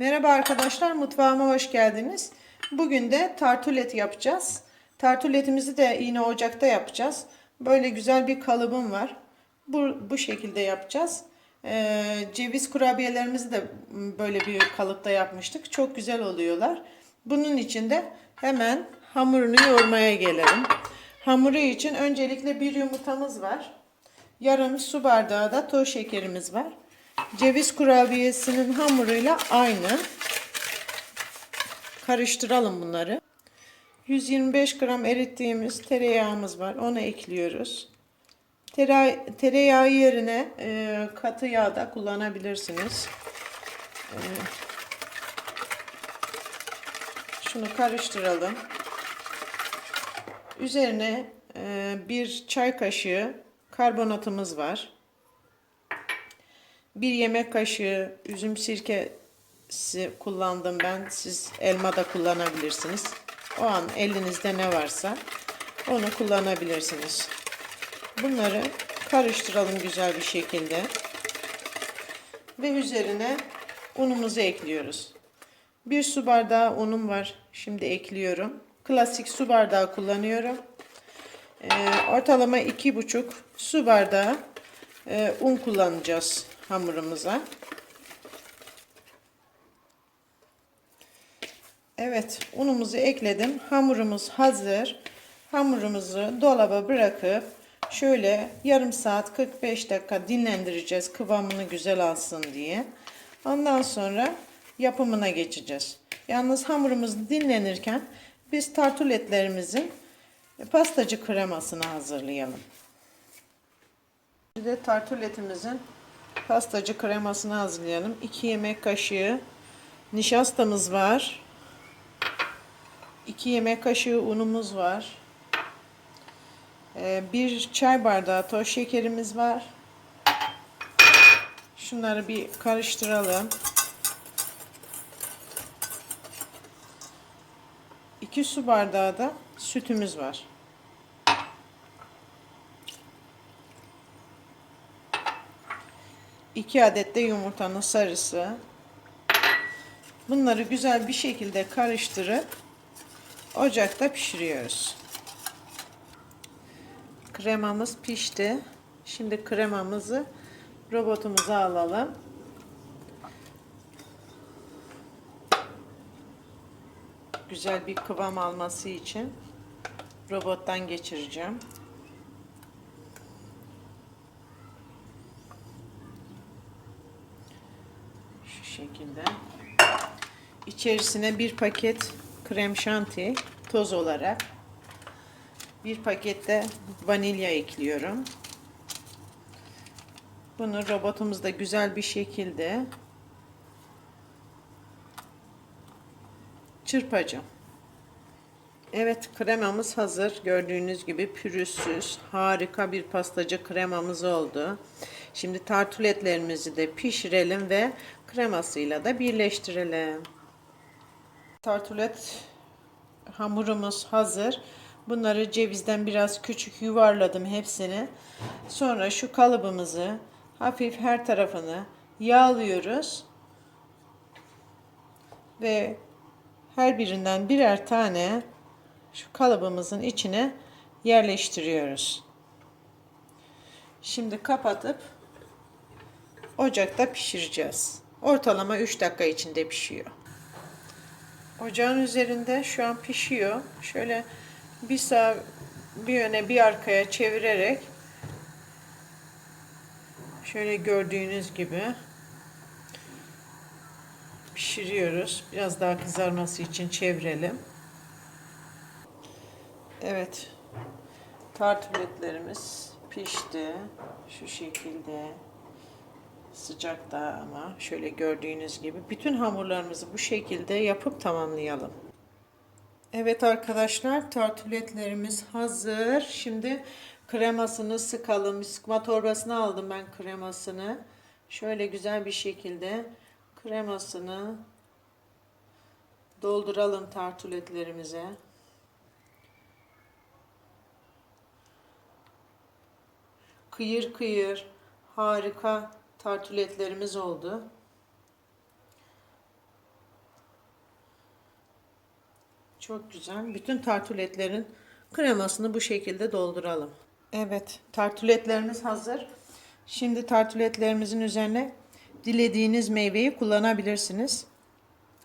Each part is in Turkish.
Merhaba arkadaşlar, mutfağıma hoş geldiniz. Bugün de tartulet yapacağız. Tartuletimizi de yine ocakta yapacağız. Böyle güzel bir kalıbım var. Bu, bu şekilde yapacağız. Ee, ceviz kurabiyelerimizi de böyle bir kalıpta yapmıştık. Çok güzel oluyorlar. Bunun için de hemen hamurunu yoğurmaya gelelim. Hamuru için öncelikle bir yumurtamız var. Yarım su bardağı da toz şekerimiz var. Ceviz kurabiyesinin hamuruyla aynı. Karıştıralım bunları. 125 gram erittiğimiz tereyağımız var. Onu ekliyoruz. Tere, tereyağı yerine e, katı yağ da kullanabilirsiniz. E, şunu karıştıralım. Üzerine e, bir çay kaşığı karbonatımız var. Bir yemek kaşığı üzüm sirkesi kullandım ben. Siz elma da kullanabilirsiniz. O an elinizde ne varsa onu kullanabilirsiniz. Bunları karıştıralım güzel bir şekilde. Ve üzerine unumuzu ekliyoruz. Bir su bardağı unum var. Şimdi ekliyorum. Klasik su bardağı kullanıyorum. Ee, ortalama iki buçuk su bardağı e, un kullanacağız hamurumuza. Evet, unumuzu ekledim. Hamurumuz hazır. Hamurumuzu dolaba bırakıp şöyle yarım saat 45 dakika dinlendireceğiz kıvamını güzel alsın diye. Ondan sonra yapımına geçeceğiz. Yalnız hamurumuz dinlenirken biz tartuletlerimizin pastacı kremasını hazırlayalım. Bir de tartuletimizin pastacı kremasını hazırlayalım. 2 yemek kaşığı nişastamız var. 2 yemek kaşığı unumuz var. Ee, bir çay bardağı toz şekerimiz var. Şunları bir karıştıralım. 2 su bardağı da sütümüz var. İki adet de yumurtanın sarısı. Bunları güzel bir şekilde karıştırıp ocakta pişiriyoruz. Kremamız pişti. Şimdi kremamızı robotumuza alalım. Güzel bir kıvam alması için robottan geçireceğim. Şu şekilde. İçerisine bir paket krem şanti toz olarak bir pakette vanilya ekliyorum. Bunu robotumuzda güzel bir şekilde çırpacağım. Evet kremamız hazır. Gördüğünüz gibi pürüzsüz, harika bir pastacı kremamız oldu. Şimdi tartuletlerimizi de pişirelim ve kremasıyla da birleştirelim. Tartulet hamurumuz hazır. Bunları cevizden biraz küçük yuvarladım hepsini. Sonra şu kalıbımızı hafif her tarafını yağlıyoruz. Ve her birinden birer tane şu kalıbımızın içine yerleştiriyoruz. Şimdi kapatıp ocakta pişireceğiz. Ortalama 3 dakika içinde pişiyor. Ocağın üzerinde şu an pişiyor. Şöyle bir sağ bir öne bir arkaya çevirerek şöyle gördüğünüz gibi pişiriyoruz. Biraz daha kızarması için çevirelim. Evet. Tartuletlerimiz pişti. Şu şekilde sıcakta ama şöyle gördüğünüz gibi bütün hamurlarımızı bu şekilde yapıp tamamlayalım. Evet arkadaşlar tartuletlerimiz hazır. Şimdi kremasını sıkalım. Sıkma torbasını aldım ben kremasını. Şöyle güzel bir şekilde kremasını dolduralım tartuletlerimize. Kıyır kıyır harika tartuletlerimiz oldu. Çok güzel. Bütün tartuletlerin kremasını bu şekilde dolduralım. Evet, tartuletlerimiz hazır. Şimdi tartuletlerimizin üzerine dilediğiniz meyveyi kullanabilirsiniz.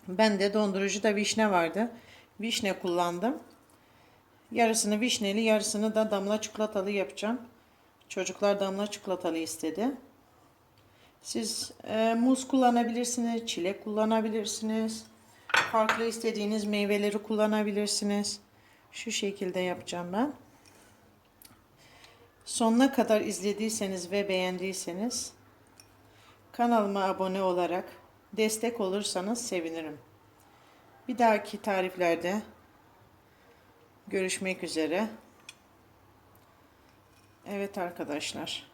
Ben de dondurucuda vişne vardı. Vişne kullandım. Yarısını vişneli, yarısını da damla çikolatalı yapacağım. Çocuklar damla çikolatalı istedi. Siz e, muz kullanabilirsiniz, çilek kullanabilirsiniz. Farklı istediğiniz meyveleri kullanabilirsiniz. Şu şekilde yapacağım ben. Sonuna kadar izlediyseniz ve beğendiyseniz kanalıma abone olarak destek olursanız sevinirim. Bir dahaki tariflerde görüşmek üzere. Evet arkadaşlar.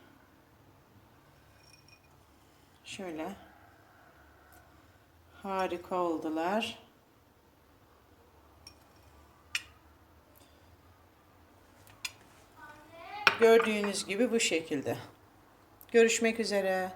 Şöyle. Harika oldular. Gördüğünüz gibi bu şekilde. Görüşmek üzere.